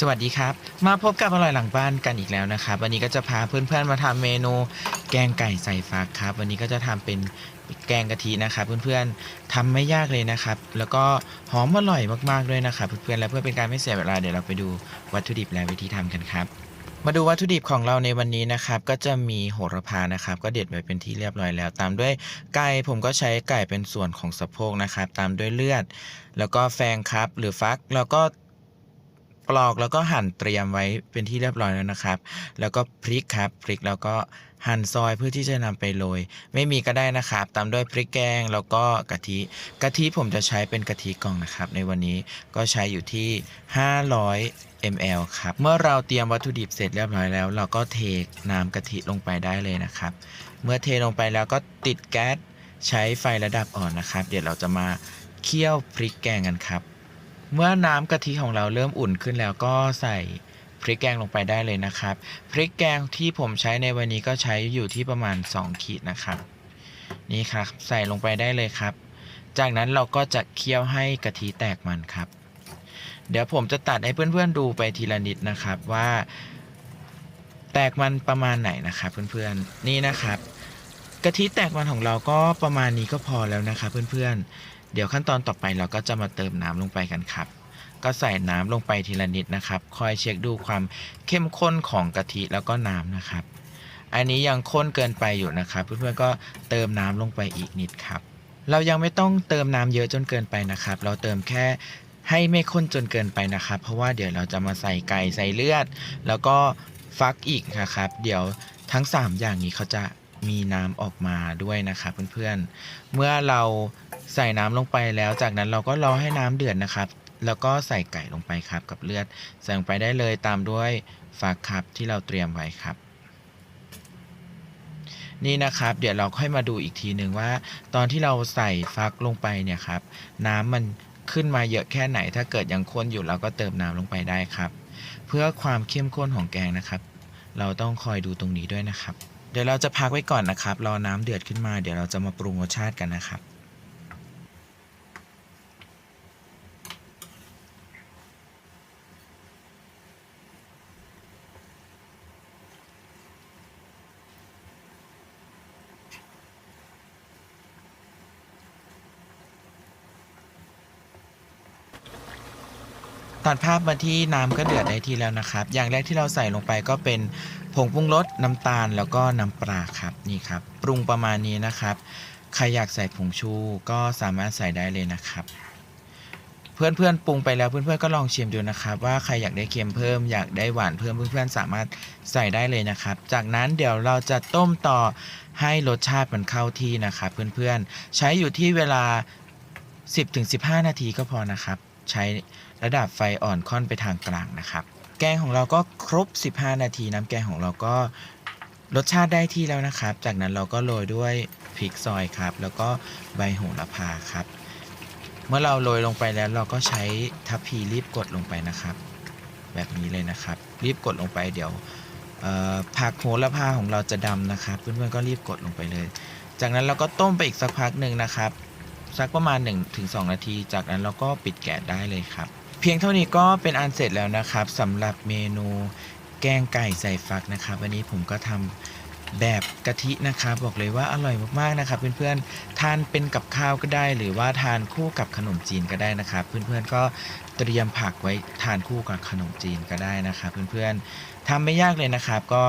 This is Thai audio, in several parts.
สวัสดีครับ มาพบกับอร่อยหลังบ้านกันอีกแล้วนะครับ วันนี้ก็จะพาเพื่อนๆมาทำเมนูแกงไก่ใส่ฟักครับ วันนี้ก็จะทำเป็นแกงกะทินะครับเพื่อนๆทำไม่ยากเลยนะครับ แล้วก็หอมอร่อยมากๆด้วยนะครับเพื่อนๆและเพื่อเป็นการไม่เสียเวลาเดี๋ยวเราไปดูวัตถุดิบและวิธีทำกันครับ มาดูวัตถุดิบของเราในวันนี้นะครับ ก็จะมีโหระพานะครับ ก็เด็ดไว้เป็นที่เรียบร้อยแล้ว ตามด้วยไก่ผมก็ใช้ไก่เป็นส่วนของสะโพกนะครับ ตามด้วยเลือด แล้วก็แฟงครับ หรือฟักแล้วก็ ปลอกแล้วก็หั่นเตรียมไว้เป็นที่เรียบร้อยแล้วนะครับ แล้วก็พริกครับพริกแล้วก็หั่นซอยเพื่อที่จะนำไปโรยไม่มีก็ได้นะครับ ตามด้วยพริกแกงแล้วก็กะทิกะทิผมจะใช้เป็นกะทิกล่องนะครับ ในวันนี้ก็ใช้อยู่ที่ 500 ml ครับ เมื่อเราเตรียมวัตถุดิบเสร็จเรียบร้อยแล้ว เราก็เทน้ำกะทิลงไปได้เลยนะครับ เมื่อเทลงไปแล้วก็ติดแก๊สใช้ไฟระดับอ่อนนะครับ เดี๋ยวเราจะมาเคี่ยวพริกแกงกันครับ เมื่อน้ำกะทิของเราเริ่มอุ่นขึ้นแล้วก็ใส่พริกแกงลงไปได้เลยนะครับ พริกแกงที่ผมใช้ในวันนี้ก็ใช้อยู่ที่ประมาณ 2 ขีดนะครับ นี่ครับใส่ลงไปได้เลยครับ จากนั้นเราก็จะเคี่ยวให้กะทิแตกมันครับ เดี๋ยวผมจะตัดให้เพื่อนๆดูไปทีละนิดนะครับว่า แตกมันประมาณไหนนะครับเพื่อนๆนี่นะครับกะทิแตกมันของเราก็ประมาณนี้ก็พอแล้วนะครับเพื่อนๆ เดี๋ยวขั้นตอนต่อไปเราก็จะมาเติมน้ำลงไปกันครับ ก็ใส่น้ำลงไปทีละนิดนะครับ คอยเช็คดูความเข้มข้นของกะทิแล้วก็น้ำนะครับ อันนี้ยังข้นเกินไปอยู่นะครับ เพื่อนๆก็เติมน้ำลงไปอีกนิดครับ เรายังไม่ต้องเติมน้ำเยอะจนเกินไปนะครับ เราเติมแค่ให้ไม่ข้นจนเกินไปนะครับ เพราะว่าเดี๋ยวเราจะมาใส่ไก่ใส่เลือด แล้วก็ฟักอีกนะครับ เดี๋ยวทั้ง 3 อย่างนี้เขาจะ มีน้ำออกมาด้วยนะครับเพื่อนๆ เมื่อเราใส่น้ำลงไปแล้วจากนั้นเราก็รอให้น้ำเดือดนะครับ แล้วก็ใส่ไก่ลงไปครับกับเลือดใส่ลงไปได้เลยตามด้วยฟักครับที่เราเตรียมไว้ครับ นี่นะครับ เดี๋ยวเราค่อยมาดูอีกทีหนึ่งว่า ตอนที่เราใส่ฟักลงไปเนี่ยครับ น้ำมันขึ้นมาเยอะแค่ไหน ถ้าเกิดยังข้นอยู่เราก็เติมน้ำลงไปได้ครับ เพื่อความเข้มข้นของแกงนะครับ เราต้องคอยดูตรงนี้ด้วยนะครับ เดี๋ยวเราจะพักไว้ก่อนนะครับ รอน้ำเดือดขึ้นมา เดี๋ยวเราจะมาปรุงรสชาติกันนะครับ ตัดภาพมาที่น้ำก็เดือดได้ที่แล้วนะครับ อย่างแรกที่เราใส่ลงไปก็เป็นผงปรุงรสน้ำตาลแล้วก็น้ำปลาครับนี่ครับปรุงประมาณนี้นะครับ ใครอยากใส่ผงชูก็สามารถใส่ได้เลยนะครับ เพื่อนๆปรุงไปแล้วเพื่อนๆก็ลองชิมดูนะครับ ว่าใครอยากได้เค็มเพิ่มอยากได้หวานเพิ่มเพื่อนๆสามารถใส่ได้เลยนะครับ จากนั้นเดี๋ยวเราจะต้มต่อให้รสชาติมันเข้าที่นะครับเพื่อนๆใช้อยู่ที่เวลา 10-15 นาทีก็พอนะครับ ใช้ ระดับไฟอ่อนค่อนไปทางกลางนะครับ แกงของเราก็ครบ 15 นาทีน้ำแกงของเราก็รสชาติได้ที่แล้วนะครับ จากนั้นเราก็โรยด้วยพริกซอยครับ แล้วก็ใบโหระพาครับ เมื่อเราโรยลงไปแล้วเราก็ใช้ทัพพีรีบกดลงไปนะครับ แบบนี้เลยนะครับ รีบกดลงไปเดี๋ยวผักโหระพาของเราจะดำนะครับ เพื่อนๆก็รีบกดลงไปเลย จากนั้นเราก็ต้มไปอีกสักพักหนึ่งนะครับ สักประมาณ 1-2 นาที จากนั้นเราก็ปิดแก๊สได้เลยครับ เพียงเท่านี้ก็เป็นอันเสร็จแล้วนะครับสำหรับเมนูแกงไก่ใส่ฟักนะครับ วันนี้ผมก็ทำแบบกะทินะครับ บอกเลยว่าอร่อยมากๆนะครับ เพื่อนๆทานเป็นกับข้าวก็ได้ หรือว่าทานคู่กับขนมจีนก็ได้นะครับ เพื่อนๆก็เตรียมผักไว้ทานคู่กับขนมจีนก็ได้นะครับ เพื่อนๆทำไม่ยากเลยนะครับ ก็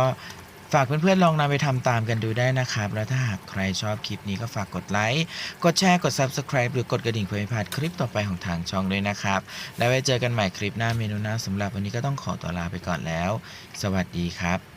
ฝากเพื่อนๆลองนำไปทำตามกันดูได้นะครับ และถ้าหากใครชอบคลิปนี้ก็ฝากกดไลค์ กดแชร์ กด Subscribe หรือกดกระดิ่งเพื่อไม่พลาดคลิปต่อไปของทางช่องด้วยนะครับ แล้วไว้เจอกันใหม่คลิปหน้าเมนูหน้าสำหรับวันนี้ก็ต้องขอตัวลาไปก่อนแล้ว สวัสดีครับ